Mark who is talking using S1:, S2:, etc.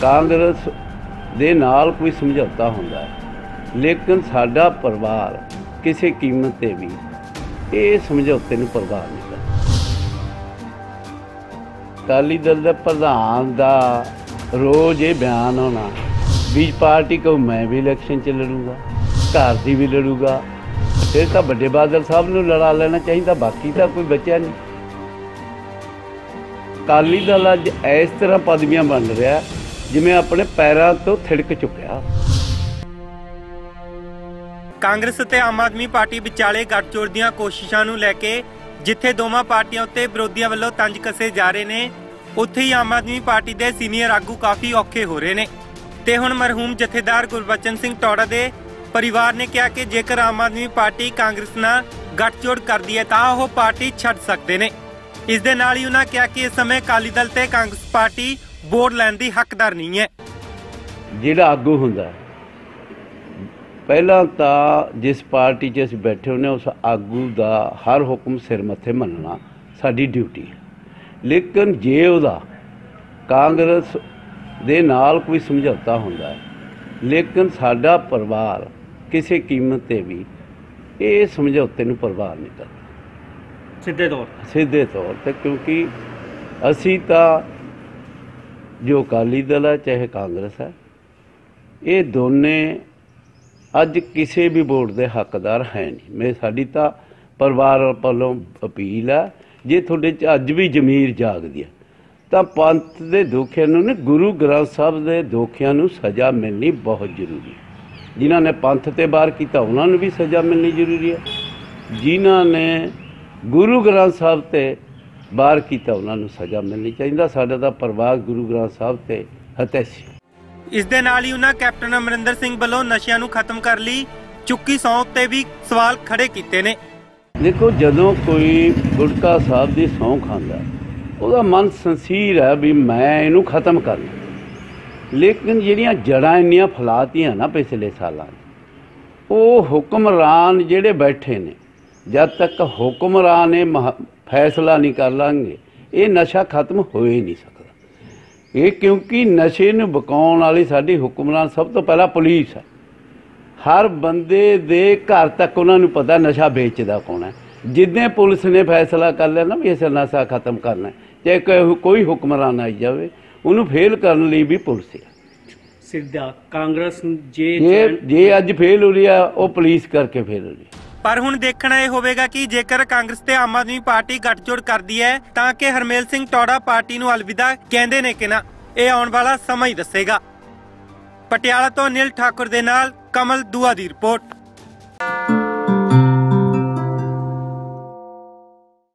S1: ਕਾਂਗਰਸ ਦੇ ਨਾਲ ਕੋਈ ਸਮਝੌਤਾ ਹੁੰਦਾ ਹੈ, ਲੇਕਿਨ ਸਾਡਾ ਪਰਿਵਾਰ ਕਿਸੇ ਕੀਮਤ ਤੇ ਵੀ ਇਹ ਸਮਝੌਤੇ ਨੂੰ ਪ੍ਰਵਾਨ ਨਹੀਂ ਕਰਦਾ। ਅਕਾਲੀ ਦਲ ਦੇ ਪ੍ਰਧਾਨ ਦਾ ਰੋਜ਼ ਇਹ ਬਿਆਨ ਹੋਣਾ ਵੀ ਪਾਰਟੀ ਕੋ ਮੈਂ ਵੀ ਇਲੈਕਸ਼ਨ ਚ ਲੜੂਗਾ, ਘਰ ਦੀ ਵੀ ਲੜੂਗਾ, ਫਿਰ ਤਾਂ ਵੱਡੇ ਬਾਦਲ ਸਾਹਿਬ ਨੂੰ ਲੜਾ ਲੈਣਾ ਚਾਹੀਦਾ, ਬਾਕੀ ਤਾਂ ਕੋਈ ਬਚਿਆ ਨਹੀਂ। ਅਕਾਲੀ ਦਲ ਅੱਜ ਇਸ ਤਰ੍ਹਾਂ ਪਦਵੀਆਂ ਬਣ ਰਿਹਾ ਜਿਵੇਂ ਆਪਣੇ ਪੈਰਾਂ ਤੋਂ ਥਿੜਕ ਚੁੱਕਿਆ।
S2: ਕਾਂਗਰਸ ਅਤੇ ਆਮ ਆਦਮੀ ਪਾਰਟੀ ਵਿਚਾਲੇ ਗੱਠਜੋੜ ਦੀਆਂ ਕੋਸ਼ਿਸ਼ਾਂ ਨੂੰ ਲੈ ਕੇ ਜਿੱਥੇ ਦੋਵਾਂ ਪਾਰਟੀਆਂ ਉੱਤੇ ਵਿਰੋਧੀਆਂ ਵੱਲੋਂ ਤੰਜ ਕੱਸੇ ਜਾ ਰਹੇ ਨੇ, ਉੱਥੇ ਹੀ ਆਮ ਆਦਮੀ ਪਾਰਟੀ ਦੇ ਸੀਨੀਅਰ ਆਗੂ ਕਾਫੀ ਔਖੇ ਹੋ ਰਹੇ ਨੇ। ਤੇ ਹੁਣ ਮਰਹੂਮ ਜਥੇਦਾਰ ਗੁਰਬਚਨ ਸਿੰਘ ਟੌੜਾ ਦੇ ਪਰਿਵਾਰ ਨੇ ਕਿਹਾ ਕਿ ਜੇਕਰ ਆਮ ਆਦਮੀ ਪਾਰਟੀ ਕਾਂਗਰਸ ਨਾਲ ਗੱਠਜੋੜ ਕਰਦੀ ਹੈ, ਤਾਂ ਉਹ ਪਾਰਟੀ ਛੱਡ ਸਕਦੇ ਨੇ। ਇਸ ਦੇ ਨਾਲ ਹੀ ਉਹਨਾਂ ਕਿਹਾ ਕਿ ਇਸ ਸਮੇਂ ਅਕਾਲੀ ਦਲ ਤੇ ਕਾਂਗਰਸ ਪਾਰਟੀ ਵੋਟ ਲੈਣ ਦੀ ਹੱਕਦਾਰ ਨਹੀਂ ਹੈ।
S1: ਜਿਹੜਾ ਆਗੂ ਹੁੰਦਾ ਪਹਿਲਾਂ ਤਾਂ ਜਿਸ ਪਾਰਟੀ 'ਚ ਅਸੀਂ ਬੈਠੇ ਹੁੰਦੇ ਹਾਂ, ਉਸ ਆਗੂ ਦਾ ਹਰ ਹੁਕਮ ਸਿਰ ਮੱਥੇ ਮੰਨਣਾ ਸਾਡੀ ਡਿਊਟੀ ਹੈ। ਲੇਕਿਨ ਜੇ ਉਹਦਾ ਕਾਂਗਰਸ ਦੇ ਨਾਲ ਕੋਈ ਸਮਝੌਤਾ ਹੁੰਦਾ ਹੈ ਲੇਕਿਨ ਸਾਡਾ ਪਰਿਵਾਰ ਕਿਸੇ ਕੀਮਤ ਤੇ ਵੀ ਇਹ ਸਮਝੌਤੇ ਨੂੰ ਪ੍ਰਵਾਨ ਨਹੀਂ ਕਰਦਾ।
S3: ਸਿੱਧੇ ਤੌਰ
S1: ਸਿੱਧੇ ਤੌਰ ਤੇ ਕਿਉਂਕਿ ਅਸੀਂ ਤਾਂ ਜੋ ਅਕਾਲੀ ਦਲ ਹੈ, ਚਾਹੇ ਕਾਂਗਰਸ ਹੈ, ਇਹ ਦੋਨੇ ਅੱਜ ਕਿਸੇ ਵੀ ਵੋਟ ਦੇ ਹੱਕਦਾਰ ਹੈ ਨਹੀਂ। ਮੈਂ ਸਾਡੀ ਤਾਂ ਪਰਿਵਾਰ ਵੱਲੋਂ ਅਪੀਲ ਆ ਜੇ ਤੁਹਾਡੇ ਚ ਅੱਜ ਵੀ ਜ਼ਮੀਰ ਜਾਗਦੀ ਹੈ, ਤਾਂ ਪੰਥ ਦੇ ਦੋਖਿਆਂ ਨੂੰ ਨੇ ਗੁਰੂ ਗ੍ਰੰਥ ਸਾਹਿਬ ਦੇ ਦੋਖਿਆਂ ਨੂੰ ਸਜ਼ਾ ਮਿਲਣੀ ਬਹੁਤ ਜ਼ਰੂਰੀ ਹੈ। ਜਿਨ੍ਹਾਂ ਨੇ ਪੰਥ ਤੇ ਬਾਹਰ ਕੀਤਾ, ਉਹਨਾਂ ਨੂੰ ਵੀ ਸਜ਼ਾ ਮਿਲਣੀ ਜ਼ਰੂਰੀ ਹੈ। ਜਿਨ੍ਹਾਂ ਨੇ ਗੁਰੂ ਗ੍ਰੰਥ ਸਾਹਿਬ ਤੇ ਬਾਰ ਕੀਤਾ ਉਹਨਾਂ ਨੂੰ ਸਜ਼ਾ ਮਿਲਣੀ ਚਾਹੀਦਾ। ਸਾਡਾ ਤਾਂ ਪਰਿਵਾਰ ਗੁਰੂ ਗ੍ਰੰਥ ਸਾਹਿਬ ਤੇ ਹਤੈਸ਼ੀ।
S2: ਇਸ ਦੇ ਨਾਲ ਹੀ ਉਹਨਾਂ ਕੈਪਟਨ ਅਮਰਿੰਦਰ ਸਿੰਘ ਵੱਲੋਂ ਨਸ਼ਿਆਂ ਨੂੰ ਖਤਮ ਕਰ ਲਈ ਚੁੱਕੀ ਸੌਂ ਉੱਤੇ ਵੀ ਸਵਾਲ ਖੜੇ ਕੀਤੇ ਨੇ।
S1: ਦੇਖੋ ਜਦੋਂ ਕੋਈ ਗੁਟਕਾ ਸਾਹਿਬ ਦੀ ਸਹੁੰ ਖਾਂਦਾ ਉਹਦਾ ਮਨ ਸੰਸੀਰ ਹੈ ਵੀ ਮੈਂ ਇਹਨੂੰ ਖਤਮ ਕਰਨਾ। ਲੇਕਿਨ ਜਿਹੜੀਆਂ ਜੜਾਂ ਇੰਨੀਆਂ ਫਲਾਤੀਆਂ ਨਾ ਪਿਛਲੇ ਸਾਲਾਂ ਉਹ ਹੁਕਮਰਾਨ ਜਿਹੜੇ ਬੈਠੇ ਨੇ ਜਦ ਤੱਕ ਹੁਕਮਰਾਨ ਇਹ ਫੈਸਲਾ ਨਹੀਂ ਕਰ ਲਾਂਗੇ। ਇਹ ਨਸ਼ਾ ਖਤਮ ਹੋ ਹੀ ਨਹੀਂ ਸਕਦਾ। ਇਹ ਕਿਉਂਕਿ ਨਸ਼ੇ ਨੂੰ ਬਕਾਉਣ ਵਾਲੀ ਸਾਡੀ ਹੁਕਮਰਾਨ ਸਭ ਤੋਂ ਪਹਿਲਾਂ ਪੁਲਿਸ ਹੈ। ਹਰ ਬੰਦੇ ਦੇ ਘਰ ਤੱਕ ਉਹਨਾਂ ਨੂੰ ਪਤਾ ਨਸ਼ਾ ਵੇਚਦਾ ਕੌਣ ਹੈ। ਜਿੱਦਾਂ ਪੁਲਿਸ ਨੇ ਫੈਸਲਾ ਕਰ ਲਿਆ ਨਾ ਵੀ ਇਸ ਨਸ਼ਾ ਖਤਮ ਕਰਨਾ ਹੈ, ਚਾਹੇ ਕੋਈ- ਹੁਕਮਰਾਨ ਆਈ ਜਾਵੇ ਉਹਨੂੰ ਫੇਲ ਕਰਨ ਲਈ ਵੀ ਪੁਲਿਸ ਹੈ।
S3: ਸਿੱਧਾ ਕਾਂਗਰਸ ਜੇ
S1: ਜੇ ਜੇ ਅੱਜ ਫੇਲ ਹੋ ਰਹੀ ਆ ਉਹ ਪੁਲਿਸ ਕਰਕੇ ਫੇਲ ਹੋ ਰਹੀ
S2: ਪਰ ਹੁਣ ਦੇਖਣਾ ਇਹ ਹੋਵੇਗਾ ਕਿ ਜੇਕਰ ਕਾਂਗਰਸ ਤੇ ਆਮ ਆਦਮੀ ਪਾਰਟੀ ਗੱਠਜੋੜ ਕਰਦੀ ਹੈ, ਤਾਂ ਕਿ ਹਰਮੇਲ ਸਿੰਘ ਟੌੜਾ ਪਾਰਟੀ ਨੂੰ ਅਲਵਿਦਾ ਕਹਿੰਦੇ ਨੇ ਕਿ ਨਾ, ਇਹ ਆਉਣ ਵਾਲਾ ਸਮਾਂ ਹੀ ਦੱਸੇਗਾ। ਪਟਿਆਲਾ ਤੋਂ ਅਨਿਲ ਠਾਕੁਰ ਦੇ ਨਾਲ ਕਮਲ ਦੁਆ ਦੀ ਰਿਪੋਰਟ।